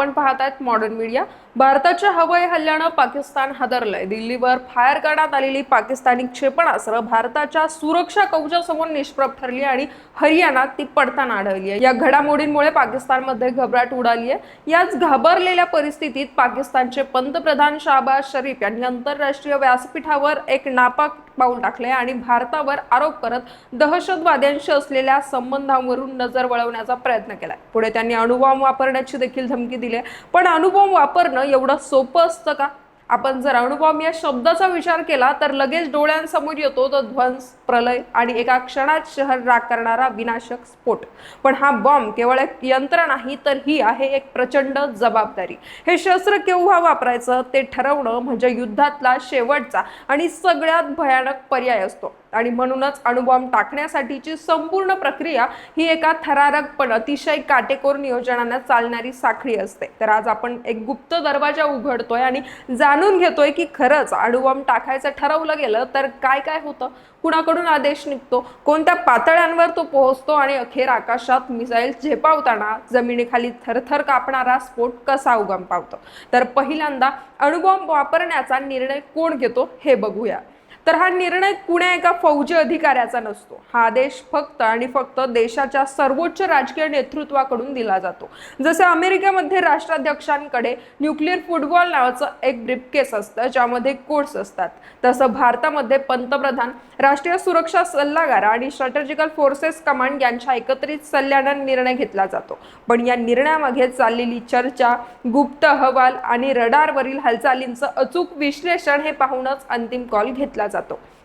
आपण पाहत आहेत मॉडर्न मीडिया भारताच्या हवाई हल्ल्यानं पाकिस्तान हादरलंय. दिल्लीवर फायर करण्यात आलेली पाकिस्तानी क्षेपणास्त्र भारताच्या सुरक्षा कवचासमोर निष्प्रभ ठरली आणि हरियाणात ती पडताना आढळली आहे. या घडामोडींमुळे पाकिस्तानमध्ये घबराट उडाली आहे. याच घाबरलेल्या परिस्थितीत पाकिस्तानचे पंतप्रधान शाहबाज शरीफ यांनी आंतरराष्ट्रीय व्यासपीठावर एक नापाक पाऊल टाकले आणि भारतावर आरोप करत दहशतवाद्यांशी असलेल्या संबंधांवरून नजर वळवण्याचा प्रयत्न केलाय. पुढे त्यांनी अणुबॉम्ब वापरण्याची देखील धमकी दिली दिले. पण अणुबॉम्ब वापरणं एवढं सोपं असतं का? आपण जर अणुबॉम्ब या शब्दाचा विचार केला तर लगेच डोळ्यांसमोर येतो तो ध्वंस. प्रलय आणि एका क्षणात शहर राग करणारा विनाशक स्फोट. पण हा बॉम्ब केवळ एक यंत्र नाही तर ही आहे एक प्रचंड जबाबदारी. हे शस्त्र केव्हा वापरायचं ते ठरवणं म्हणजे युद्धातला शेवटचा आणि सगळ्यात भयानक पर्याय असतो. आणि म्हणूनच अणुबॉम्ब टाकण्यासाठीची संपूर्ण प्रक्रिया ही एका थरारक पण अतिशय काटेकोर नियोजनानं चालणारी साखळी असते. तर आज आपण एक गुप्त दरवाजा उघडतोय आणि जाणून घेतोय की खरंच अणुबॉम्ब टाकायचं ठरवलं गेलं तर काय काय होतं? कुणाकडून आदेश निघतो. कोणत्या पातळ्यांवर तो पोहोचतो आणि अखेर आकाशात मिसाईल झेपावताना जमिनीखाली थरथर कापणारा स्फोट कसा उगम पावतो? तर पहिल्यांदा अणुबॉम्ब वापरण्याचा निर्णय कोण घेतो हे बघूया. तर हा निर्णय कुण्या एका फौजी अधिकाऱ्याचा नसतो. हा आदेश फक्त आणि फक्त देशाच्या सर्वोच्च राजकीय नेतृत्वाकडून दिला जातो. जसे अमेरिकेमध्ये राष्ट्राध्यक्षांकडे न्यूक्लिअर फुटबॉल नावाचं एक ब्रिफकेस असतं ज्यामध्ये कोड्स असतात. तसं भारतामध्ये पंतप्रधान राष्ट्रीय सुरक्षा सल्लागार आणि स्ट्रॅटेजिकल फोर्सेस कमांड यांच्या एकत्रित सल्ल्यानं निर्णय घेतला जातो. पण या निर्णयामागे चाललेली चर्चा गुप्त अहवाल आणि रडारवरील हालचालींचं अचूक विश्लेषण हे पाहूनच अंतिम कॉल घेतला जातो.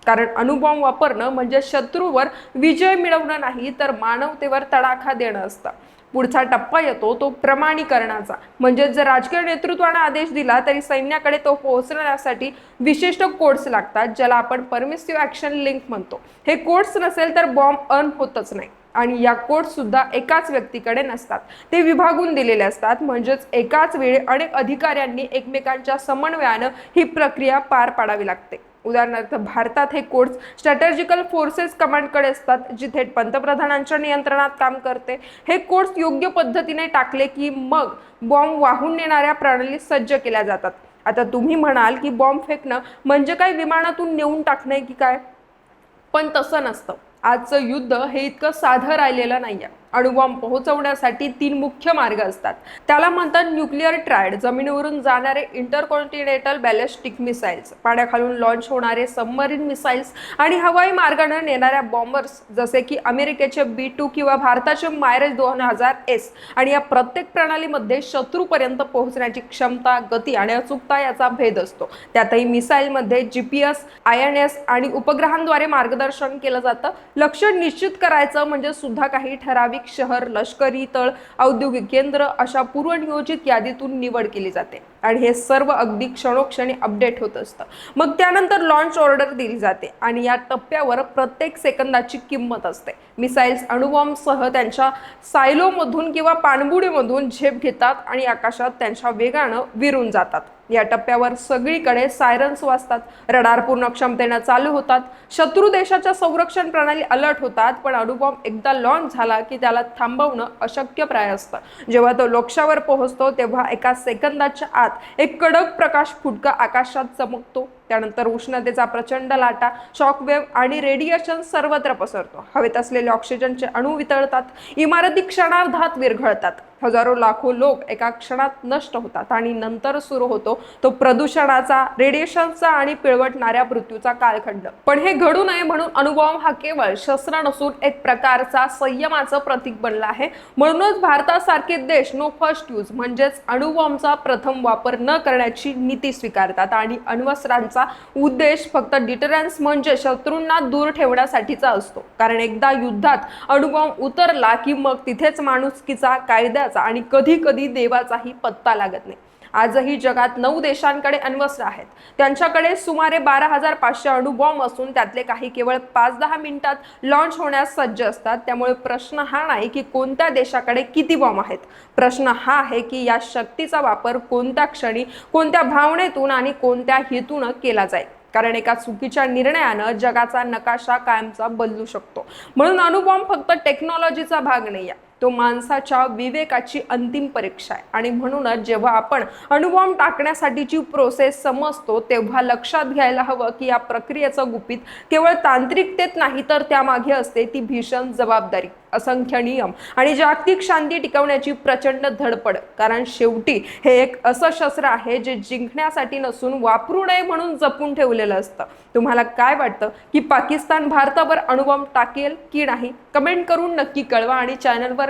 कारण अणुबॉम्ब वापरणं म्हणजे शत्रूवर विजय मिळवणं नाही तर मानवतेवर तडाखा देणं असतं. पुढचा टप्पा येतो तो प्रमाणीकरणाचा. म्हणजे जर राजकीय नेतृत्वाने आदेश दिला तरी सैन्याकडे तो पोहोचण्यासाठी विशिष्ट कोड्स लागतात ज्याला आपण परमिसिव्ह ऍक्शन लिंक म्हणतो. हे कोड्स नसेल तर बॉम्ब अर्न होतच नाही. आणि या कोड सुद्धा एकाच व्यक्तीकडे नसतात. ते विभागून दिलेले असतात. म्हणजेच एकाच वेळी अनेक अधिकाऱ्यांनी एकमेकांच्या समन्वयानं ही प्रक्रिया पार पाडावी लागते. उदाहरणार्थ भारतात हे कोड्स स्ट्रॅटर्जिकल फोर्सेस कमांडकडे असतात जी थेट पंतप्रधानांच्या नियंत्रणात काम करते. हे कोड्स योग्य पद्धतीने टाकले की मग बॉम्ब वाहून नेणाऱ्या प्रणाली सज्ज केल्या जातात. आता तुम्ही म्हणाल की बॉम्ब फेकणं म्हणजे काय? विमानातून नेऊन टाकणे की काय? पण तसं नसतं. आजचं युद्ध हे इतकं साधं राहिलेलं नाही आहे अणुबॉम्ब पोहोचवण्यासाठी तीन मुख्य मार्ग असतात. त्याला म्हणतात न्यूक्लिअर ट्रायड. जमिनीवरून जाणारे इंटरकॉन्टिनेंटल बॅलिस्टिक मिसाईल्स. पाण्याखालून लॉन्च होणारे सबमरीन मिसाईल्स आणि हवाई मार्गानं नेणाऱ्या बॉम्बर्स जसे की अमेरिकेचे बी टू किंवा भारताचे मायरेज दोन हजार एस आणि या प्रत्येक प्रणालीमध्ये शत्रूपर्यंत पोहोचण्याची क्षमता गती आणि अचूकता याचा भेद असतो. त्यातही मिसाईलमध्ये G P S I N S आणि उपग्रहांद्वारे मार्गदर्शन केलं जातं. लक्ष निश्चित करायचं म्हणजे सुद्धा काही ठराविक शहर लष्करी तळ औद्योगिक केंद्र अशा पूर्वनियोजित यादीतून निवड केली जाते. आणि हे सर्व अगदी क्षणोक्षणी अपडेट होत असतं. मग त्यानंतर लॉन्च ऑर्डर दिली जाते आणि या टप्प्यावर प्रत्येक सेकंदाची किंमत असते. मिसाईल्स अणुबॉम्बसह त्यांच्या सायलोमधून किंवा पाणबुडीमधून झेप घेतात आणि आकाशात त्यांच्या वेगानं विरून जातात. या टप्प्यावर सगळीकडे सायरन्स वाजतात. रडार पूर्ण क्षमतेनं चालू होतात. शत्रू देशाच्या संरक्षण प्रणाली अलर्ट होतात पण अणुबॉम्ब एकदा लॉन्च झाला की त्याला थांबवणं अशक्यप्राय असतं. जेव्हा तो लोक्षावर पोहोचतो तेव्हा एका सेकंदाच्या आत एक कडक प्रकाश फुटका आकाशात चमकतो. त्यानंतर उष्णतेचा प्रचंड लाटा शॉकवेव्ह आणि रेडिएशन सर्वत्र पसरतो. हवेत असलेले ऑक्सिजनचे अणू वितळतात इमारती क्षणार्धात विरघळतात. हजारो लाखो लोक एका क्षणात नष्ट होतात आणि नंतर सुरू होतो तो प्रदूषणाचा रेडिएशनचा आणि पिळवटणाऱ्या मृत्यूचा कालखंड. पण हे घडू नये म्हणून अणुबॉम्ब हा केवळ शस्त्र नसून एक प्रकारचा संयमाचं प्रतीक बनला आहे. म्हणूनच भारतासारखे देश नो फर्स्ट यूज म्हणजेच अणुबॉम्बचा प्रथम वापर न करण्याची नीती स्वीकारतात आणि अण्वस्त्रांचा उद्देश फक्त डिटरन्स म्हणजे शत्रूंना दूर ठेवण्यासाठीचा असतो. कारण एकदा युद्धात अणुबॉम्ब उतरला की मग तिथेच माणुसकीचा कायद्याचा आणि कधी कधी देवाचाही पत्ता लागत नाही. आजही जगात नऊ देशांकडे अण्वस्त्र आहेत. त्यांच्याकडे सुमारे बारा हजार पाचशे अणुबॉम्ब असून त्यातले काही केवळ पाच दहा मिनिटात लॉन्च होण्यास सज्ज असतात. त्यामुळे प्रश्न हा नाही की कोणत्या देशाकडे किती बॉम्ब आहेत. प्रश्न हा आहे की या शक्तीचा वापर कोणत्या क्षणी कोणत्या भावनेतून आणि कोणत्या हेतून केला जाईल. कारण एका चुकीच्या निर्णयानं जगाचा नकाशा कायमचा बदलू शकतो. म्हणून अणुबॉम्ब फक्त टेक्नॉलॉजीचा भाग नाही आहे. तो माणसाच्या विवेकाची अंतिम परीक्षा आहे. आणि म्हणूनच जेव्हा आपण अणुबॉम्ब टाकण्यासाठीची प्रोसेस समजतो तेव्हा लक्षात घ्यायला हवं की या प्रक्रियेचं गुपित केवळ तांत्रिकतेत नाही तर त्यामागे असते ती भीषण जबाबदारी असंख्य नियम आणि जागतिक शांती टिकवण्याची प्रचंड धडपड. कारण शेवटी हे एक असं शस्त्र आहे जे जिंकण्यासाठी नसून वापरू नये म्हणून जपून ठेवलेलं असतं. तुम्हाला काय वाटतं? की पाकिस्तान भारतावर अणुबॉम्ब टाकेल की नाही? कमेंट करून नक्की कळवा आणि चॅनलवर